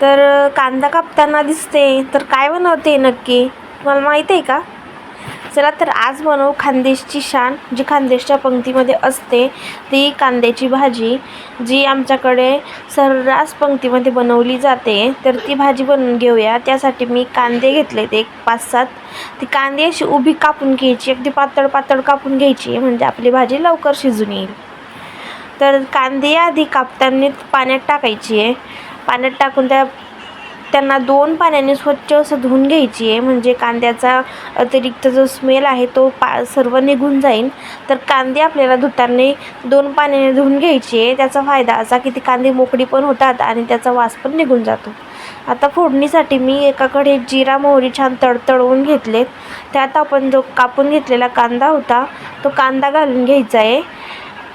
तर कांदा कापताना दिसते तर काय बनवते नक्की? तुम्हाला माहीत आहे का? चला तर आज बनवू खानदेशची शान जी खानदेशच्या पंक्तीमध्ये असते ती कांद्याची भाजी जी आमच्याकडे सर्रास पंक्तीमध्ये बनवली जाते. तर ती भाजी बनवून घेऊया. त्यासाठी मी कांदे घेतले ते एक पाच सात ती कांदे अशी उभी कापून घ्यायची अगदी पातळ पातळ कापून घ्यायची म्हणजे आपली भाजी लवकर शिजून येईल. तर कांदे आधी कापताना पाण्यात टाकायची. आहे पाण्यात टाकून त्या त्यांना दोन पाण्याने स्वच्छ असं धुवून घ्यायची आहे. म्हणजे कांद्याचा अतिरिक्त जो स्मेल आहे तो पा सर्व निघून जाईल तर कांदे आपल्याला धुताना दोन पाण्याने धुवून घ्यायची आहे. त्याचा फायदा असा की ती कांदे मोकळी पण होतात आणि त्याचा वास पण निघून जातो. आता फोडणीसाठी मी एकाकडे जिरा मोहरी छान तडतडवून घेतलेत. त्यात आपण जो कापून घेतलेला कांदा होता तो कांदा घालून घ्यायचा आहे.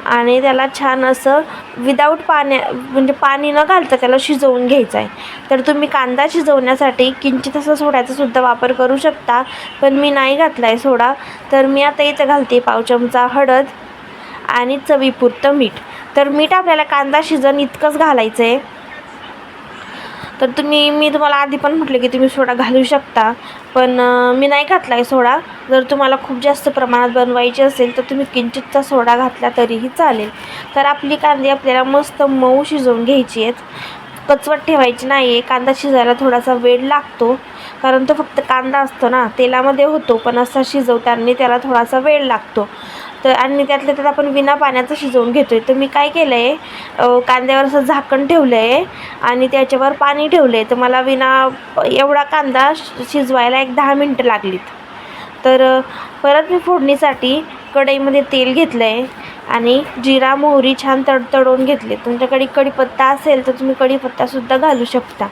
आणि त्याला छान असं विदाऊट पाण्या म्हणजे पाणी न घालता त्याला शिजवून घ्यायचं आहे तर तुम्ही कांदा शिजवण्यासाठी किंचित असं सोड्याचा सुद्धा वापर करू शकता पण मी नाही घातला आहे सोडा. तर मी आता इथं घालते पाव चमचा हळद आणि चवीपुरतं मीठ. तर मीठ आपल्याला कांदा शिजन इतकंच घालायचं आहे तर तुम्ही मी तुम्हाला आधी पण म्हटलं की तुम्ही सोडा घालू शकता पण मी नाही घातला आहे सोडा. जर तुम्हाला खूप जास्त प्रमाणात बनवायची असेल तर तुम्ही किंचितचा सोडा घातला तरीही चालेल. तर आपली कांदे आपल्याला मस्त मऊ शिजवून घ्यायची आहेत. कचवट ठेवायची नाही आहे कांदा शिजायला थोडासा वेळ लागतो. कारण तो फक्त कांदा असतो ना तेलामध्ये होतो पण असा शिजवताना त्याला थोडासा वेळ लागतो. तर आणि त्यातल्या त्यात आपण विना पाण्याचं शिजवून घेतो आहे तर मी काय केलं आहे कांद्यावर असं झाकण ठेवलं आहे आणि त्याच्यावर पाणी ठेवलं आहे तर मला विना एवढा कांदा शि- शिजवायला एक दहा मिनटं लागलीत. तर परत मी फोडणीसाठी कढईमध्ये तेल घेतलं आहे आणि जिरा मोहरी छान तडतडून घेतले. तुमच्याकडे कढीपत्ता असेल तर तुम्ही कढीपत्तासुद्धा घालू शकता.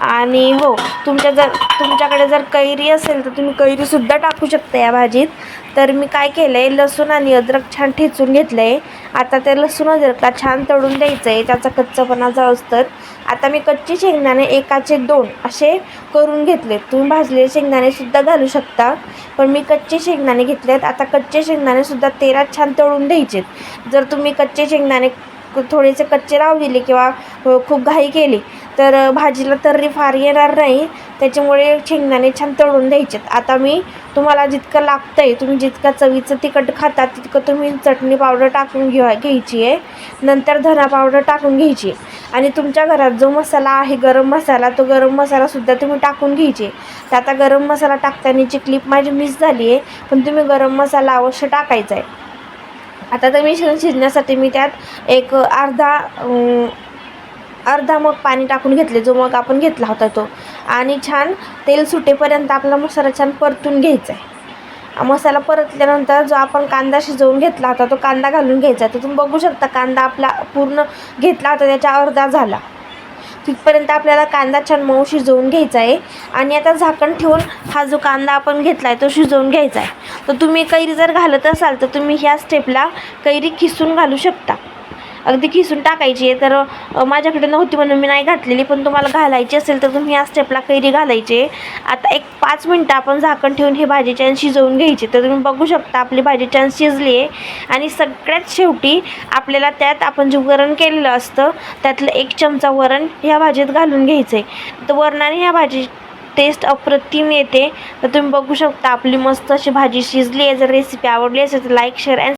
आणि हो तुमच्या जर तुमच्याकडे जर कैरी असेल तर तुम्ही कैरीसुद्धा टाकू शकता या भाजीत. तर मी काय केलं आहे लसूण आणि अद्रक छान ठेचून घेतलं आहे आता ते लसूण का छान तळून द्यायचं आहे त्याचा कच्चापणा जाऊस तर आता मी कच्चे शेंगदाणे एकाचे दोन असे करून घेतले. तुम्ही भाजलेले शेंगदाणेसुद्धा घालू शकता पण मी कच्चे शेंगदाणे घेतलेत. आता कच्चे शेंगदाणेसुद्धा तेलात छान तळून द्यायचे जर तुम्ही कच्चे शेंगदाणे थोडेसे कच्चे राव दिले किंवा खूप घाई केली तर भाजीला तर्री फार येणार नाही. त्याच्यामुळे शेंगदाणे छान तळून द्यायचेत. आता मी तुम्हाला जितकं लागतं आहे तुम्ही जितका चवीचं तिखट खाता तितकं तुम्ही चटणी पावडर टाकून घ्या घ्यायची आहे नंतर धना पावडर टाकून घ्यायची. आहे आणि तुमच्या घरात जो मसाला आहे गरम मसाला तो गरम मसालासुद्धा तुम्ही टाकून घ्यायचे. तर आता गरम मसाला टाकतानाची क्लिप माझी मिस झाली आहे पण तुम्ही गरम मसाला अवश्य टाकायचा आहे आता तर मिश्रण शिजण्यासाठी मी त्यात एक अर्धा अर्धा मग पाणी टाकून घेतले जो मग आपण घेतला होता तो. आणि छान तेल सुटेपर्यंत आपला मसाला छान परतून घ्यायचा आहे. मसाला परतल्यानंतर जो आपण कांदा शिजवून घेतला होता तो कांदा घालून घ्यायचा आहे. तर तुम्ही बघू शकता कांदा आपला पूर्ण घेतला होता त्याच्या अर्धा झाला. तिथपर्यंत आपल्याला कांदा छान मऊ शिजवून घ्यायचा आहे. आणि आता झाकण ठेवून हा जो कांदा आपण घेतला आहे तो शिजवून घ्यायचा आहे. तर तुम्ही कैरी जर घालत असाल तर तुम्ही ह्या स्टेपला कैरी खिसून घालू शकता. अगदी खिसून टाकायची आहे. तर माझ्याकडे नव्हती म्हणून मी नाही घातलेली पण तुम्हाला घालायची असेल तर तुम्ही या स्टेपला कैरी घालायची. आता एक पाच मिनटं आपण झाकण ठेवून ही भाजी छान शिजवून घ्यायची. तर तुम्ही बघू शकता आपली भाजी छान शिजली आहे. आणि सगळ्यात शेवटी आपल्याला त्यात आपण जे वरण केलेलं असतं त्यातलं एक चमचा वरण ह्या भाजीत घालून घ्यायचं आहे तर वरणाने ह्या भाजी टेस्ट अप्रतिम येते. तर तुम्ही बघू शकता आपली मस्त अशी भाजी शिजली आहे. जर रेसिपी आवडली असेल तर लाईक शेअर अँड